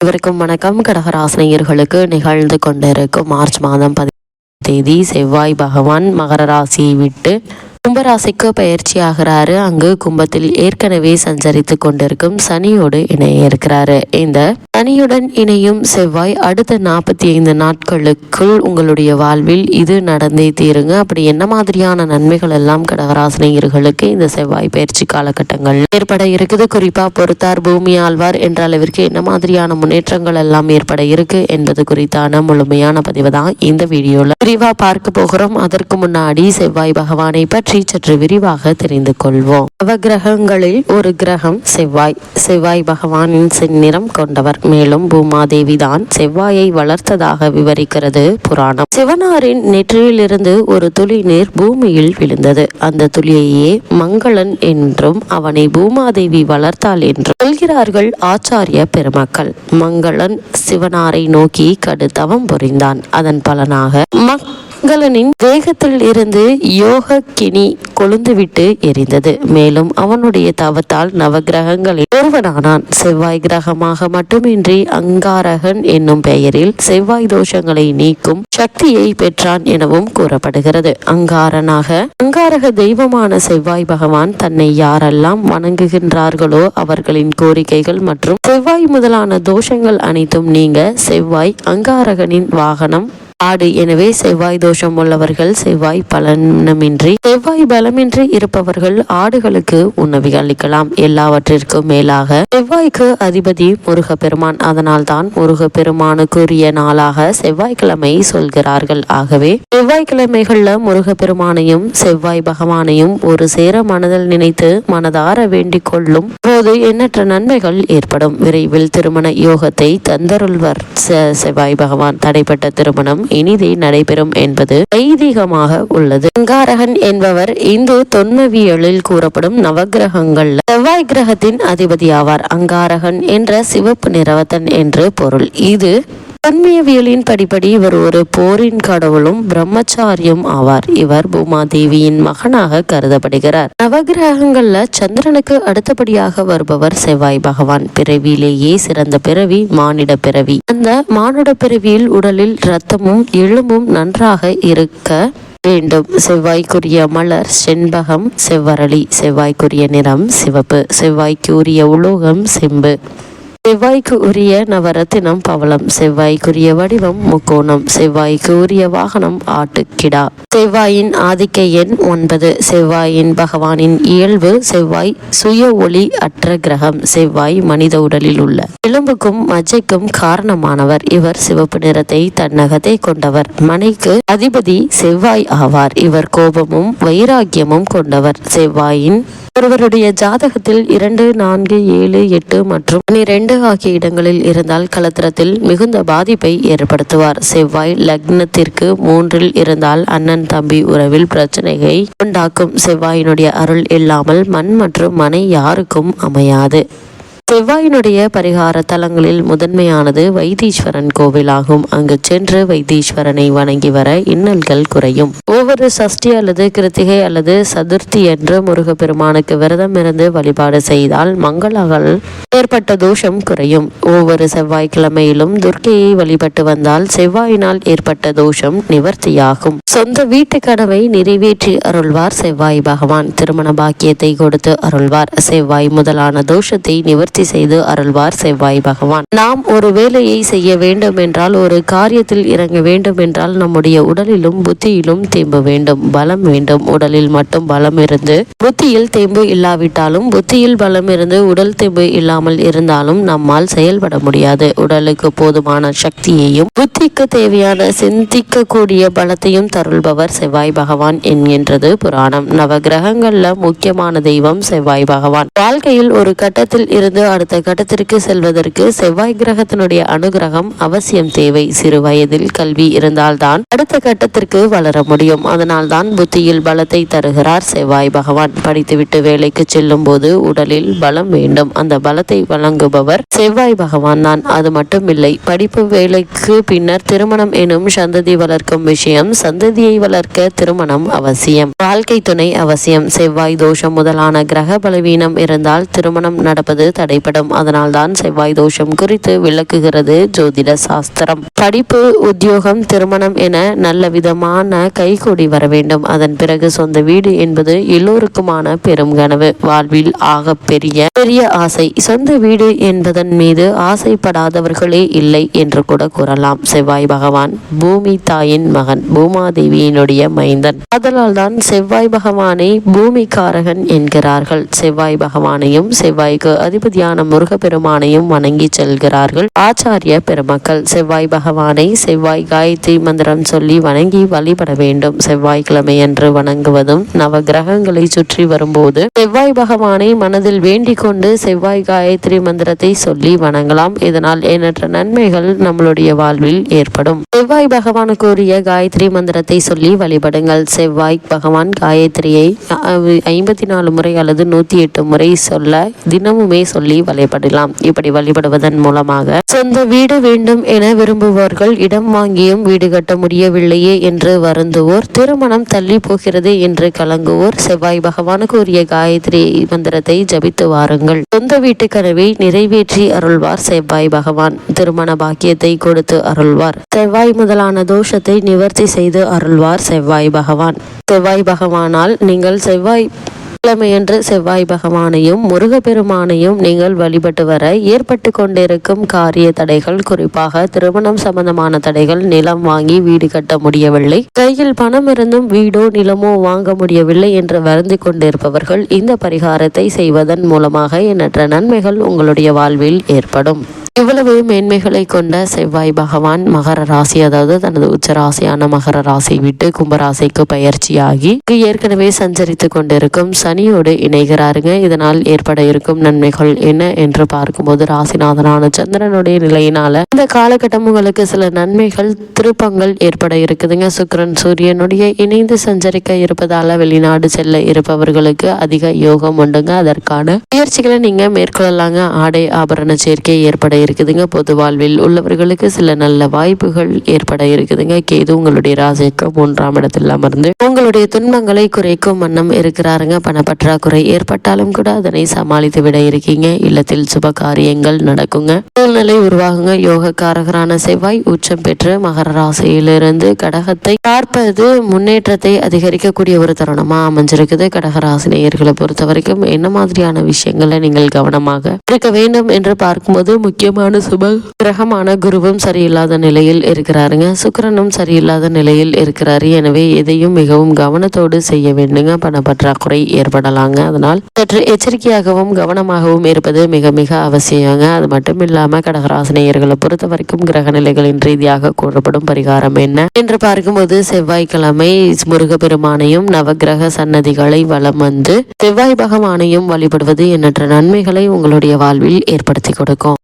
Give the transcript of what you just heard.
அனைவருக்கும் வணக்கம். கடகராசினியர்களுக்கு நிகழ்ந்து கொண்டிருக்கும் மார்ச் மாதம் பதி தேதி செவ்வாய் பகவான் மகர ராசியை விட்டு கும்பராசிக்கு பயிற்சி ஆகிறாரு அங்கு கும்பத்தில் ஏற்கனவே சஞ்சரித்து கொண்டிருக்கும் சனியோடு இணைய இருக்கிறாரு இந்த சனியுடன் இணையும் செவ்வாய் அடுத்த நாற்பத்தி ஐந்து நாட்களுக்குள் உங்களுடைய வாழ்வில் இது நடந்தே தீருங்க. அப்படி என்ன மாதிரியான நன்மைகள் எல்லாம் கடகராசினியர்களுக்கு இந்த செவ்வாய் பயிற்சி காலகட்டங்கள் ஏற்பட இருக்குது. குறிப்பா பொறுத்தார் பூமி ஆழ்வார் என்ற அளவிற்கு என்ன மாதிரியான முன்னேற்றங்கள் எல்லாம் ஏற்பட இருக்கு என்பது குறித்தான முழுமையான பதிவு தான் இந்த வீடியோல. விரிவா பார்க்க போகிறோம். அதற்கு முன்னாடி செவ்வாய் பகவானை பற்றி சற்று விரிவாக தெரிந்து கொள்வோம். நவகிரகங்களில் ஒரு கிரகம் செவ்வாய். செவ்வாய் பகவானின் செந்நிறம் கொண்டவர். மேலும் பூமாதேவி தான் செவ்வாயை வளர்த்ததாக விவரிக்கிறது புராணம். சிவனாரின் நெற்றியிலிருந்து ஒரு துளி நீர் பூமியில் விழுந்தது. அந்த துளியையே மங்களன் என்றும் அவனை பூமாதேவி வளர்த்தாள் என்றும் சொல்கிறார்கள் ஆச்சாரிய பெருமக்கள். மங்களன் சிவனாரை நோக்கி கடுத்தவம் புரிந்தான். அதன் பலனாக மக் மங்களனின் வேகத்தில் இருந்து யோக கினி கொழுந்துவிட்டு எரிந்தது. மேலும் அவனுடைய தவத்தால் நவகிரகங்களில் ஒருவனானான். செவ்வாய் கிரகமாக மட்டுமின்றி அங்காரகன் என்னும் பெயரில் செவ்வாய் தோஷங்களை நீக்கும் சக்தியை பெற்றான் எனவும் கூறப்படுகிறது. அங்காரனாக அங்காரக தெய்வமான செவ்வாய் பகவான் தன்னை யாரெல்லாம் வணங்குகின்றார்களோ அவர்களின் கோரிக்கைகள் மற்றும் செவ்வாய் முதலான தோஷங்கள் அனைத்தும் நீங்க செவ்வாய் அங்காரகனின் வாகனம் ஆடு. எனவே செவ்வாய் தோஷம் உள்ளவர்கள் செவ்வாய் பலனமின்றி செவ்வாய் பலமின்றி இருப்பவர்கள் ஆடுகளுக்கு உணவு அளிக்கலாம். எல்லாவற்றிற்கும் மேலாக செவ்வாய்க்கு அதிபதி முருகப்பெருமான். அதனால் தான் முருகப்பெருமானுக்குரிய நாளாக செவ்வாய்க்கிழமை சொல்கிறார்கள். ஆகவே செவ்வாய்க்கிழமைகள்ல முருகப்பெருமானையும் செவ்வாய் பகவானையும் ஒரு சேர மனதில் நினைத்து மனதார வேண்டிக் கொள்ளும் போது எண்ணற்ற நன்மைகள் ஏற்படும். விரைவில் திருமண யோகத்தை தந்தருள்வர் செ- செவ்வாய் பகவான். தடைப்பட்ட திருமணம் இனிதே நடைபெறும் என்பது ஐதீகமாக உள்ளது. அங்காரகன் என்பவர் இந்து தொன்மவியலில் கூறப்படும் நவக்கிரகங்கள் செவ்வாய் கிரகத்தின் அதிபதி ஆவார் அங்காரகன் என்ற சிவப்பு நிறவத்தன் என்று பொருள். இது தொன்மியவியலின் படிப்படி இவர் ஒரு போரின் கடவுளும் பிரம்மச்சாரியும் ஆவார். இவர் பூமாதேவியின் மகனாக கருதப்படுகிறார். நவகிரகங்கள்ல சந்திரனுக்கு அடுத்தபடியாக வருபவர் செவ்வாய் பகவான். பிறவியிலேயே சிறந்த பிறவி மானிட பிறவி. அந்த மானுட பிறவியில் உடலில் இரத்தமும் எலும்பும் நன்றாக இருக்க வேண்டும். செவ்வாய்க்குரிய மலர் செண்பகம் செவ்வரளி செவ்வாய்க்குரிய நிறம் சிவப்பு. செவ்வாய்க்கு உரிய உலோகம் செம்பு. செவ்வாய்க்கு உரிய நவரத்தினம் பவளம் செவ்வாய்க்குரிய வடிவம் முக்கோணம் செவ்வாய்க்கு உரிய வாகனம் ஆட்டுக்கிடா. செவ்வாயின் ஆதிக்க எண் ஒன்பது. செவ்வாயின் பகவானின் இயல்பு செவ்வாய் சுய ஒளி அற்ற கிரகம் செவ்வாய் மனித உடலில் உள்ள. எலும்புக்கும் மஜ்ஜைக்கும் காரணமானவர். இவர் சிவப்பு நிறத்தை தன்னகத்தை கொண்டவர். மனைக்கு அதிபதி செவ்வாய் ஆவார். இவர் கோபமும் வைராக்கியமும் கொண்டவர். செவ்வாயின் ஒருவருடைய ஜாதகத்தில் இரண்டு நான்கு ஏழு எட்டு மற்றும் பனிரெண்டு ஆகிய இடங்களில் இருந்தால் கலத்திரத்தில் மிகுந்த பாதிப்பை ஏற்படுத்துவார். செவ்வாய் லக்னத்திற்கு மூன்றில் இருந்தால் அண்ணன் தம்பி உறவில் பிரச்சனையை உண்டாக்கும். செவ்வாயினுடைய அருள் இல்லாமல் மண் மற்றும் மனை யாருக்கும் அமையாது. செவ்வாயினுடைய பரிகார தலங்களில் முதன்மையானது வைத்தீஸ்வரன் கோவிலாகும். அங்கு சென்று வைத்தீஸ்வரனை வணங்கி வர இன்னல்கள் குறையும். ஒவ்வொரு சஷ்டி அல்லது கிருத்திகை அல்லது சதுர்த்தி என்று முருகப்பெருமானுக்கு விரதம் இருந்து வழிபாடு செய்தால் மங்களால் ஏற்பட்ட தோஷம் குறையும். ஒவ்வொரு செவ்வாய்க்கிழமையிலும் துர்க்கையை வழிபட்டு வந்தால் செவ்வாயினால் ஏற்பட்ட தோஷம் நிவர்த்தியாகும். சொந்த வீட்டு கனவை நிறைவேற்றி அருள்வார் செவ்வாய் பகவான். திருமண பாக்கியத்தை கொடுத்து அருள்வார். செவ்வாய் முதலான தோஷத்தை நிவர்த்தி செய்து அருள்வார் செவ்வாய் பகவான். நாம் ஒரு வேலையை செய்ய வேண்டும் என்றால் ஒரு காரியத்தில் இறங்க வேண்டும் என்றால் நம்முடைய உடலிலும் புத்தியிலும் தேம்பு வேண்டும். பலம் வேண்டும். உடலில் மட்டும் பலம் இருந்து புத்தியில் தேம்பு இல்லாவிட்டாலும் புத்தியில் பலம் இருந்து உடல் தேம்பு இல்லாமல் இருந்தாலும் நம்மால் செயல்பட முடியாது. உடலுக்கு போதுமான சக்தியையும் புத்திக்கு தேவையான சிந்திக்கக்கூடிய பலத்தையும் தருள்பவர் செவ்வாய் பகவான் என்கின்றது புராணம். நவகிரகங்கள்ல முக்கியமான தெய்வம் செவ்வாய் பகவான். வாழ்க்கையில் ஒரு கட்டத்தில் இருந்து அடுத்த கட்டத்திற்கு செல்வதற்கு செவ்வாய் கிரகத்தினுடைய அனுகிரகம் அவசியம் தேவை. சிறு வயதில் கல்வி இருந்தால்தான் அடுத்த கட்டத்திற்கு வளர முடியும். அதனால்தான் புத்தியில் பலத்தை தருகிறார் செவ்வாய் பகவான். படித்துவிட்டு வேலைக்கு செல்லும் போது உடலில் பலம் வேண்டும். அந்த பலத்தை வழங்குபவர் செவ்வாய் பகவான் தான். அது மட்டுமில்லை படிப்பு வேலைக்கு பின்னர் திருமணம் எனும் சந்ததி வளர்க்கும் விஷயம் சந்ததியை வளர்க்க திருமணம் அவசியம். வாழ்க்கை துணை அவசியம். செவ்வாய் தோஷம் முதலான கிரக பலவீனம் இருந்தால் திருமணம் நடப்பது தடை தடைப்படும் அதனால்தான் செவ்வாய் தோஷம் குறித்து விளக்குகிறது ஜோதிட சாஸ்திரம். படிப்பு உத்தியோகம் திருமணம் என நல்ல விதமான கைகூடி வர வேண்டும். அதன் பிறகு சொந்த வீடு என்பது எல்லோருக்குமான பெரும் கனவு. வாழ்வில் ஆக பெரிய பெரிய ஆசை. சொந்த வீடு என்பதன் மீது ஆசைப்படாதவர்களே இல்லை என்று கூட கூறலாம். செவ்வாய் பகவான் பூமி தாயின் மகன் பூமாதேவியினுடைய மைந்தன். அதனால் தான் செவ்வாய் பகவானை பூமிக்காரகன் என்கிறார்கள். செவ்வாய் பகவானையும் செவ்வாய்க்கு அதிபதியான முருகப்பெருமானையும் வணங்கி செல்கிறார்கள். ஆச்சாரிய பெருமக்கள் செவ்வாய் பகவானை செவ்வாய் காயத்ரி மந்திரம் சொல்லி வணங்கி வழிபட வேண்டும். செவ்வாய்க்கிழமை என்று வணங்குவதும் நவ கிரகங்களை சுற்றி வரும்போது செவ்வாய் பகவானை மனதில் வேண்டிக் கொண்டு செவ்வாய் காயத்ரி மந்திரத்தை சொல்லி வணங்கலாம். இதனால் எண்ணற்ற நன்மைகள் நம்மளுடைய வாழ்வில் ஏற்படும். செவ்வாய் பகவான் கூறிய காயத்ரி மந்திரத்தை சொல்லி வழிபடுங்கள். செவ்வாய் பகவான் காயத்ரியை ஐம்பத்தி நாலு முறை அல்லது நூத்தி எட்டு முறை சொல்ல தினமுமே சொல்லி வழிபடலாம். இப்படி வழிபடுவதன் மூலமாக சொந்த வீடு வேண்டும் என விரும்புபவர்கள் இடம் வாங்கியும் வீடு கட்ட முடியவில்லையே என்று வருந்துவோர் திருமணம் தள்ளி போகிறது என்று கலங்குவோர் செவ்வாய் பகவான் கூறிய காயத்ரி மந்திரத்தை ஜபித்து வாருங்கள். சொந்த வீட்டு கனவை நிறைவேற்றி அருள்வார் செவ்வாய் பகவான். திருமண பாக்கியத்தை கொடுத்து அருள்வார். செவ்வாய் முதலான தோஷத்தை நிவர்த்தி செய்து அருள்வார் செவ்வாய் பகவான். செவ்வாய் பகவானால் நீங்கள் செவ்வாய் கிழமையன்று செவ்வாய் பகவானையும் முருகப்பெருமானையும் நீங்கள் வழிபட்டு வர ஏற்பட்டு கொண்டிருக்கும் காரிய தடைகள் குறிப்பாக திருமணம் சம்பந்தமான தடைகள் நிலம் வாங்கி வீடு கட்ட முடியவில்லை. கையில் பணம் இருந்தும் வீடோ நிலமோ வாங்க முடியவில்லை என்று வருந்தி கொண்டிருப்பவர்கள் இந்த பரிகாரத்தை செய்வதன் மூலமாக எண்ணற்ற நன்மைகள் உங்களுடைய வாழ்வில் ஏற்படும். இவ்வளவு மேன்மைகளை கொண்ட செவ்வாய் பகவான் மகர ராசி அதாவது தனது உச்ச ராசியான மகர ராசி விட்டு கும்பராசிக்கு பயிற்சியாகி ஏற்கனவே சஞ்சரித்து கொண்டிருக்கும் சனியோடு இணைகிறாருங்க. இதனால் ஏற்பட இருக்கும் நன்மைகள் என்ன என்று பார்க்கும்போது ராசிநாதனான சந்திரனுடைய நிலையினால இந்த காலகட்டம் உங்களுக்கு சில நன்மைகள் திருப்பங்கள் ஏற்பட இருக்குதுங்க. சுக்கரன் சூரியனுடைய இணைந்து சஞ்சரிக்க இருப்பதால வெளிநாடு செல்ல இருப்பவர்களுக்கு அதிக யோகம் உண்டுங்க. அதற்கான முயற்சிகளை நீங்க மேற்கொள்ளலாங்க. ஆடை ஆபரண சேர்க்கை ஏற்பட இருக்குதுங்க. பொது வாழ்வில் உள்ளவர்களுக்கு சில நல்ல வாய்ப்புகள் ஏற்பட இருக்குதுங்க. கேது உங்களுடைய ராசிக்கு மூன்றாம் இடத்தில் அமர்ந்து உங்களுடைய துன்பங்களை குறைக்கும் வண்ணம் இருக்கிறாருங்க. பணப்பற்றாக்குறை ஏற்பட்டாலும் கூட அதனை சமாளித்து விட இருக்கீங்க. இல்லத்தில் சுப காரியங்கள் நடக்குங்க. சூழ்நிலை உருவாகுங்க. யோகக்காரகரான செவ்வாய் உச்சம் பெற்று மகர ராசியிலிருந்து கடகத்தை பார்ப்பது முன்னேற்றத்தை அதிகரிக்கக்கூடிய ஒரு தருணமா அமைஞ்சிருக்குது. கடகராசி நேயர்களை பொறுத்த வரைக்கும் என்ன மாதிரியான விஷயங்களை நீங்கள் கவனமாக இருக்க வேண்டும் என்று பார்க்கும்போது முக்கியமான சுப கிரகமான குருவும் சரியில்லாத நிலையில் இருக்கிறாருங்க. சுக்கிரனும் சரியில்லாத நிலையில் இருக்கிறாரு. எனவே எதையும் மிகவும் கவனத்தோடு செய்ய வேண்டுங்க. பண பற்றாக்குறை ஏற்படலாங்க. அதனால் சற்று எச்சரிக்கையாகவும் கவனமாகவும் இருப்பது மிக மிக அவசியங்க. அது மட்டும் இல்லாம கடகராசினியர்களை பொறுத்த வரைக்கும் கிரக நிலைகளின் ரீதியாக கூறப்படும் பரிகாரம் என்ன என்று பார்க்கும்போது செவ்வாய்க்கிழமை முருகப்பெருமானையும் நவகிரக சன்னதிகளை வலம் வந்து செவ்வாய் பகவானையும் வழிபடுவது எண்ணற்ற நன்மைகளை உங்களுடைய வாழ்வில் ஏற்படுத்தி கொடுக்கும்.